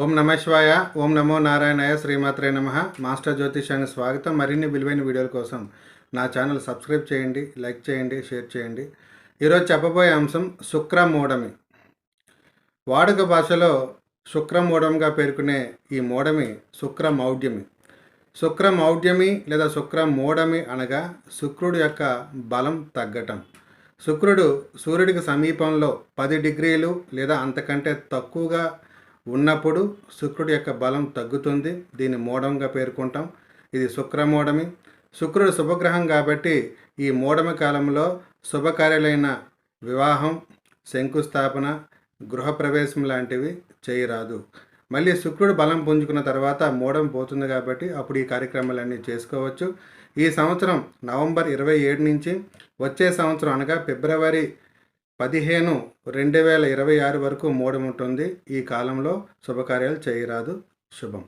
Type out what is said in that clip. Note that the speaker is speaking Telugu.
ఓం నమ శివాయ ఓం నమో నారాయణాయ శ్రీమాత్రే నమ. మాస్టర్ జ్యోతిషానికి స్వాగతం. మరిన్ని విలువైన వీడియోల కోసం నా ఛానల్ సబ్స్క్రైబ్ చేయండి లైక్ చేయండి షేర్ చేయండి. ఈరోజు చెప్పబోయే అంశం శుక్రమూఢమి. వాడుక భాషలో శుక్రమూఢంగా పేర్కొనే ఈ మూఢమి శుక్రమౌఢ్యమి. శుక్రమౌఢ్యమి లేదా శుక్రమూఢమి అనగా శుక్రుడు యొక్క బలం తగ్గటం. శుక్రుడు సూర్యుడికి సమీపంలో పది డిగ్రీలు లేదా అంతకంటే తక్కువగా ఉన్నప్పుడు శుక్రుడి యొక్క బలం తగ్గుతుంది. దీన్ని మూఢంగా పేర్కొంటాం. ఇది శుక్రమూఢమి శుక్రుడు శుభగ్రహం కాబట్టి ఈ మూఢమి కాలంలో శుభకార్యాలైన వివాహం శంకుస్థాపన గృహప్రవేశం లాంటివి చేయరాదు. మళ్ళీ శుక్రుడు బలం పుంజుకున్న తర్వాత మూఢం పోతుంది కాబట్టి అప్పుడు ఈ కార్యక్రమాలన్నీ చేసుకోవచ్చు. ఈ సంవత్సరం నవంబర్ ఇరవై ఏడు నుంచి వచ్చే సంవత్సరం అనగా ఫిబ్రవరి పదిహేను రెండు వేల ఇరవై ఆరు వరకు మోడముంటుంది. ఉంటుంది ఈ కాలంలో శుభకార్యాలు చేయరాదు. శుభం.